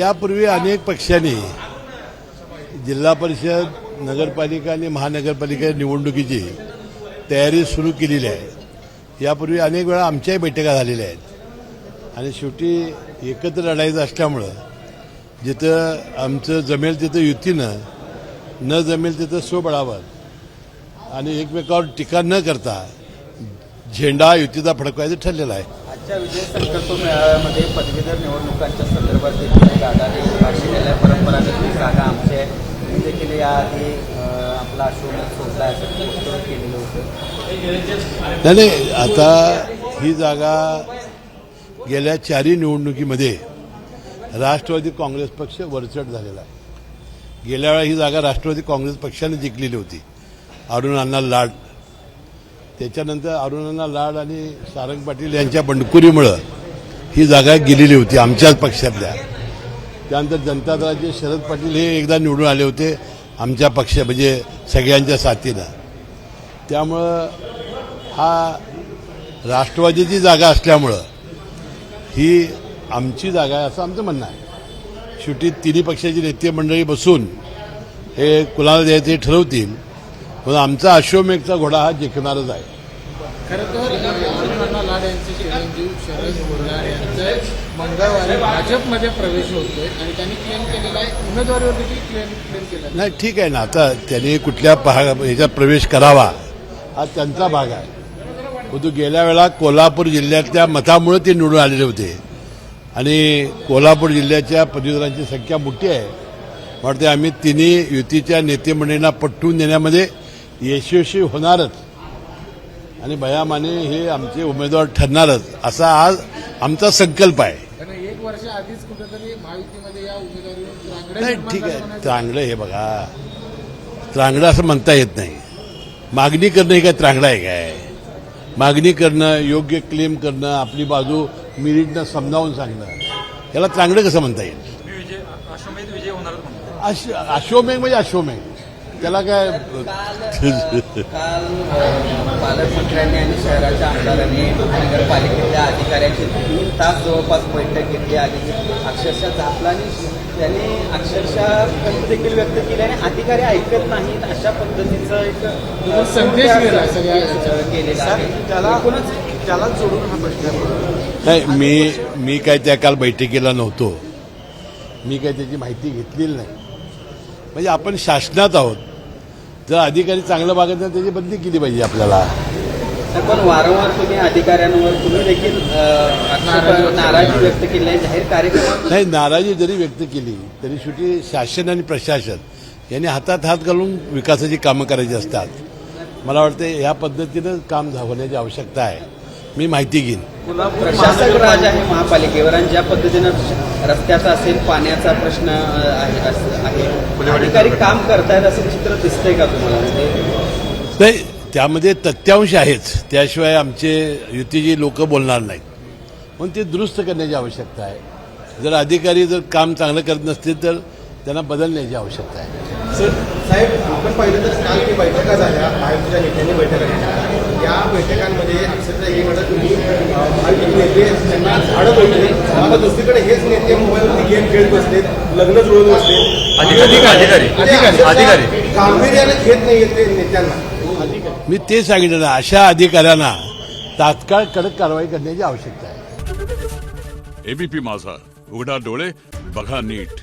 यापूर्वी अनेक पक्षांनी जिल्हा परिषद नगरपालिका आणि महानगरपालिका निवडणुकीची तयारी सुरू केलेली आहे. यापूर्वी अनेक वेळा आमच्याही बैठका झालेल्या आहेत. आणि शेवटी एकत्र लढायचं असल्यामुळं जिथं आमचं जमेल तिथं युतीनं न जमेल तिथं स्वबळावर आणि एकमेकावर टीका न करता झेंडा युतीचा फडकवायचं ठरलेला आहे. आजच्या विजय संकल्प मेळाव्यामध्ये पदवीधर निवडणुकांच्या संदर्भात देखील जागा भाष्य आहे परंपरागत जागा आमची आहे. मी देखील याआधी आपला अशोक सोडला असं केलेलं होतं. नाही नाही आता ही जागा गेल्या चारही निवडणुकीमध्ये राष्ट्रवादी काँग्रेस पक्ष वरचढ झालेला आहे. गेल्या वेळा ही जागा राष्ट्रवादी काँग्रेस पक्षाने जिंकलेली होती. अरुण अण्णा लाड त्याच्यानंतर अरुणांना लाड आणि सारंग पाटील यांच्या बंडखोरीमुळं ही जागा गेलेली होती आमच्याच पक्षातल्या. त्यानंतर जनता दलाचे शरद पाटील हे एकदा निवडून आले होते आमच्या पक्ष म्हणजे सगळ्यांच्या साथीनं. त्यामुळं हा राष्ट्रवादीची जागा असल्यामुळं ही आमची जागा आहे असं आमचं म्हणणं आहे. शेवटी तिन्ही पक्षाची नेते मंडळी बसून हे कुणाला द्यायचे ठरवतील. पण आमचा अश्वमेघचा घोडा हा जिंकणारच आहे. खरं तर अरुणअण्णा लाड यांचे चिरंजीव शरद बोरगार यांचा मंगळवारी भाजपमध्ये प्रवेश होतोय आणि त्यांनी क्लेम केलेला आहे. उमेदवारीवर देखील क्लेम क्लेम केला. आहे. नाही ठीक आहे ना. आता त्यांनी कुठल्या भाग ह्याच्यात प्रवेश करावा हा त्यांचा भाग आहे. परंतु गेल्या वेळा कोल्हापूर जिल्ह्यातल्या मतामुळे ते निवडून आलेले होते. आणि कोल्हापूर जिल्ह्याच्या पदवीधरांची संख्या मोठी आहे. वाटते आम्ही तिन्ही युतीच्या नेतेमंडळींना पटवून देण्यामध्ये यशस्वी होणारच. आणि भयामाने हे आमचे उमेदवार ठरणारच. असा आज आमचा संकल्प आहे. एक वर्ष आधीच कुठेतरी महायुतीमध्ये या उमेदवारीवर रांगडे नाही ठीक आहे. चांगलं हे बघा. चांगलं असं म्हणता येत नाही. मागणी करणं हे काय चांगलं आहे काय? मागणी करणं योग्य क्लेम करणं आपली बाजू मिरिटनं समजावून सांगणं याला चांगलं कसं म्हणता येईल? विजय अश्वमेध म्हणजे अश्वमेघ त्याला काय काल पालकमंत्र्यांनी आणि शहराच्या आमदारांनी नगरपालिकेतल्या अधिकाऱ्यांची तीन तास जवळपास बैठक घेतली आणि अक्षरशः झापला आणि त्यांनी अक्षरशः खंत देखील व्यक्त केली आणि अधिकारी ऐकत नाहीत अशा पद्धतीचं एक संदेश. केलेला आहे. त्याला एकूणच त्याला जोडून हा प्रश्न नाही मी मी काय त्या काल बैठकीला नव्हतो. मी काय त्याची माहिती घेतलेली नाही. म्हणजे आपण शासनात आहोत. जर अधिकारी चांगलं वागत नाही त्याची बदली केली पाहिजे आपल्याला. पण वारंवार तुम्ही अधिकाऱ्यांवर तुम्ही देखील नाराजी व्यक्त केली. आहे जाहीर कार्यक्रम नाही नाराजी जरी व्यक्त केली तरी शेवटी शासन आणि प्रशासन यांनी हातात हात घालून विकासाची कामं करायची असतात. मला वाटतं ह्या पद्धतीनं काम होण्याची आवश्यकता आहे. मी माहिती घेईन. प्रशासक राज आहे महापालिकेवर आणि ज्या पद्धतीनं रस्त्याचा असेल पाण्याचा प्रश्न आहे. अधिकारी काम करतायत असं चित्र दिसतंय का तुम्हाला? म्हणजे नाही त्यामध्ये तथ्यांश आहेच त्याशिवाय आमचे युतीची लोक बोलणार नाहीत. म्हणून ते दुरुस्त करण्याची आवश्यकता आहे. जर अधिकारी जर काम चांगलं करत नसतील तर त्यांना बदलण्याची आवश्यकता आहे. सर साहेब आपण पाहिलं तर काल काही बैठका झाल्या महायुतीच्या नेत्यांनी बैठका घेतल्या. या बैठकांमध्ये अक्षरशः हे म्हणत तुम्ही नेते त्यांना झाडत होते आता दुसरीकडे हेच नेते गेम खेळत बसलेत लग्न जुळवून बसले अधिकारी अधिकारी अधिकारी. अधिकारी. गांभीर्याने घेत नाही ते नेत्यांना. मी ते सांगितलं ना अशा अधिकाऱ्यांना तात्काळ कडक कारवाई करण्याची आवश्यकता आहे. एबीपी माझा उघडा डोळे बघा नीट.